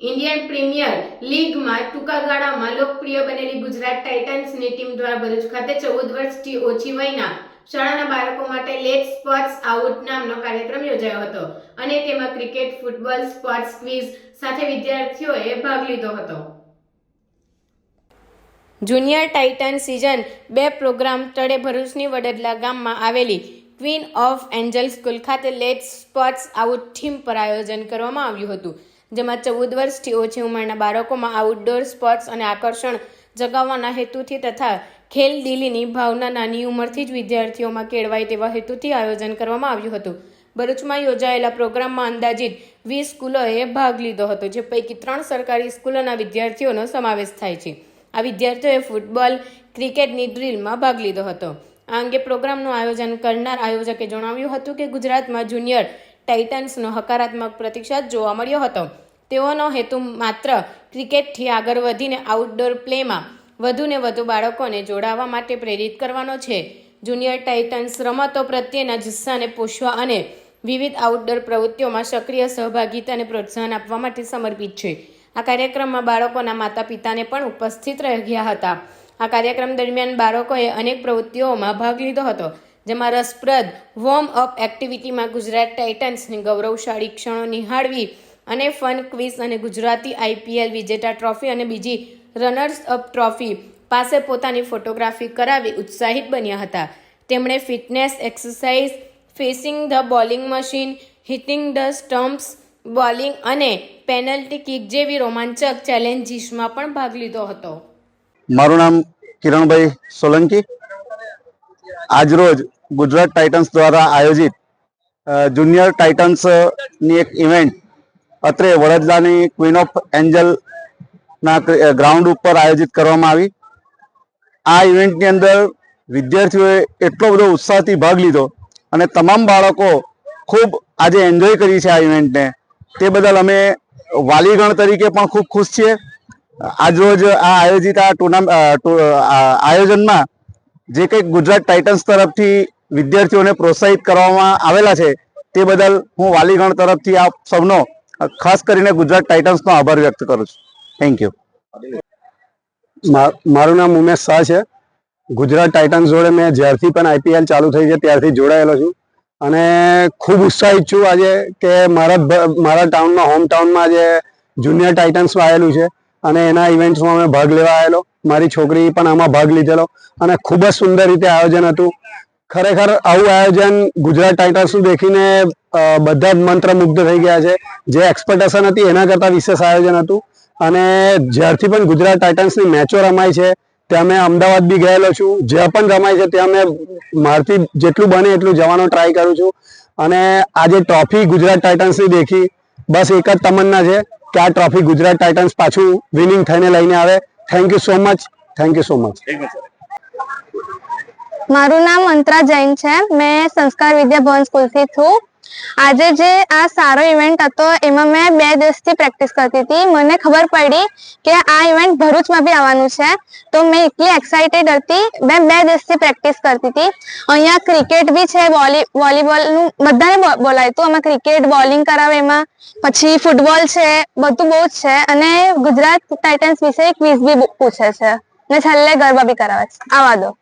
Indian premier લીગમાં ટૂંકા ગાળામાં લોકપ્રિય બનેલી ગુજરાત ટાઇટન્સની ટીમ દ્વારા ભરૂચ ખાતે ચૌદ વર્ષથી ઓછી વયના શાળાના બાળકો માટે લેટ સ્પોર્ટ્સ આઉટ નામનો કાર્યક્રમ યોજાયો હતો અને તેમાં ક્રિકેટ, ફૂટબોલ, સ્પોર્ટ્સ ક્વિઝ સાથે વિદ્યાર્થીઓએ ભાગ લીધો હતો. જુનિયર ટાઇટન સિઝન બે પ્રોગ્રામ તળે ભરૂચની વડદલા ગામમાં આવેલી ક્વીન ઓફ એન્જલ સ્કૂલ ખાતે લેટ સ્પોર્ટ્સ આઉટ થીમ પર આયોજન કરવામાં આવ્યું હતું. જેમાં ચૌદ વર્ષથી ઓછી ઉંમરના બાળકોમાં આઉટડોર સ્પોર્ટ્સ અને આકર્ષણ જગાવવાના હેતુથી તથા ખેલ દિલીની ભાવના નાની ઉંમરથી જ વિદ્યાર્થીઓમાં કેળવાય તેવા હેતુથી આયોજન કરવામાં આવ્યું હતું. ભરૂચમાં યોજાયેલા પ્રોગ્રામમાં અંદાજિત વીસ સ્કૂલોએ ભાગ લીધો હતો, જે પૈકી ત્રણ સરકારી સ્કૂલોના વિદ્યાર્થીઓનો સમાવેશ થાય છે. આ વિદ્યાર્થીઓએ ફૂટબોલ, ક્રિકેટની ડ્રીલમાં ભાગ લીધો હતો. આ અંગે પ્રોગ્રામનું આયોજન કરનાર આયોજકે જણાવ્યું હતું કે ગુજરાતમાં જુનિયર ટાઇટન્સનો હકારાત્મક પ્રતિસાદ જોવા મળ્યો હતો. તેઓનો હેતુ માત્ર ક્રિકેટથી આગળ વધીને આઉટડોર પ્લેમાં વધુને વધુ બાળકોને જોડાવા માટે પ્રેરિત કરવાનો છે. જુનિયર ટાઇટન્સ રમતો પ્રત્યેના જુસ્સાને પોષવા અને વિવિધ આઉટડોર પ્રવૃત્તિઓમાં સક્રિય સહભાગિતાને પ્રોત્સાહન આપવા માટે સમર્પિત છે. આ કાર્યક્રમમાં બાળકોના માતા પિતાને પણ ઉપસ્થિત રહ્યા હતા. આ કાર્યક્રમ દરમિયાન બાળકોએ અનેક પ્રવૃત્તિઓમાં ભાગ લીધો હતો. જેમાં રસપ્રદ વોર્મ અપ એક્ટિવિટીમાં ગુજરાત ટાઇટન્સની ગૌરવશાળી ક્ષણો નિહાળવી અને ફન ક્વિઝ અને ગુજરાતી આઈપીએલ વિજેતા ટ્રોફી અને બીજી રનર્સ અપ ટ્રોફી પાસે પોતાની ફોટોગ્રાફી કરાવી ઉત્સાહિત બન્યા હતા. તેમણે fitness exercise facing the bowling machine hitting the stumps bowling અને પેનલ્ટી કિક જેવી રોમાંચક ચેલેન્જીસમાં પણ ભાગ લીધો હતો. મારું નામ કિરણભાઈ સોલંકી. આજરોજ ગુજરાત ટાઇટન્સ દ્વારા આયોજિત જુનિયર ટાઇટન્સની એક ઇવેન્ટ અત્રે વડોદરાની ક્વીન ઓફ એન્જલના ગ્રાઉન્ડ ઉપર આયોજિત કરવામાં આવી. આ ઇવેન્ટની અંદર વિદ્યાર્થીઓએ એટલો બધો ઉત્સાહથી ભાગ લીધો અને તમામ બાળકો ખૂબ આજે એન્જોય કરી છે આ ઇવેન્ટને. તે બદલ અમે વાલીગણ તરીકે પણ ખૂબ ખુશ છીએ. આજરોજ આ આયોજિત આ ટુર્નામેન્ટ આયોજનમાં જે કંઈક ગુજરાત ટાઇટન્સ તરફથી વિદ્યાર્થીઓને પ્રોત્સાહિત કરવામાં આવેલા છે, તે બદલ હું વાલીગણ તરફથી આપ સૌનો ખાસ કરીને ગુજરાત ટાઇટન્સનો આભાર વ્યક્ત કરું છું. થેન્ક યુ મારું નામ ઉમેશ શાહ છે. ગુજરાત ટાઇટન્સ જોડે મેં જ્યારથી પણ આઈપીએલ ચાલુ થઈ છે, ત્યારથી જોડાયેલો છું. અને ખૂબ ઉત્સાહિત છું આજે કે મારા મારા ટાઉનમાં હોમ ટાઉનમાં આજે જુનિયર ટાઇટન્સમાં આવેલું છે. અને એના ઇવેન્ટ્સમાં અમે ભાગ લેવા આવેલો. મારી છોકરી પણ આમાં ભાગ લીધેલો અને ખૂબ જ સુંદર રીતે આયોજન હતું. ખરેખર આવું આયોજન ગુજરાત ટાઇટન્સનું દેખીને બધા જ મંત્રમુગ્ધ થઈ ગયા છે. જે એક્સપેક્ટેશન હતી એના કરતાં વિશેષ આયોજન હતું. અને જ્યારથી પણ ગુજરાત ટાઇટન્સની મેચો રમાય છે, ત્યાં મેં અમદાવાદ બી ગયેલો છું. જ્યાં પણ રમાય છે, ત્યાં મેં મારથી જેટલું બને એટલું જવાનો ટ્રાય કરું છું. અને આજે ટ્રોફી ગુજરાત ટાઇટન્સની દેખી, બસ એક જ તમન્ના છે. કે આ ટ્રોફી ગુજરાત ટાઇટન્સ પાછું વિનિંગ થઈને લઈને આવે. Thank you so much thank you so much મારું નામ અંતરા જૈન છે. મેં સંસ્કાર વિદ્યા ભવન સ્કૂલથી છું. આજે જે આ સારો ઇવેન્ટ હતો, એમાં મેં બે દિવસથી પ્રેક્ટિસ કરતી હતી. મને ખબર પડી કે આ ઇવેન્ટ ભરૂચમાં બી આવવાનું છે. તો મેં એટલી એક્સાઇટેડ હતી. મેં બે દિવસથી પ્રેક્ટિસ કરતી હતી. અહીંયા ક્રિકેટ બી છે વોલી વોલીબોલનું બધાને બોલાય હતું આમાં ક્રિકેટ બોલિંગ કરાવે એમાં. પછી ફૂટબોલ છે, બધું બહુ જ છે. અને ગુજરાત ટાઇટન્સ વિશે ક્વિઝ બી પૂછે છે. ને છેલ્લે ગરબા બી કરાવે છે. આવા દો.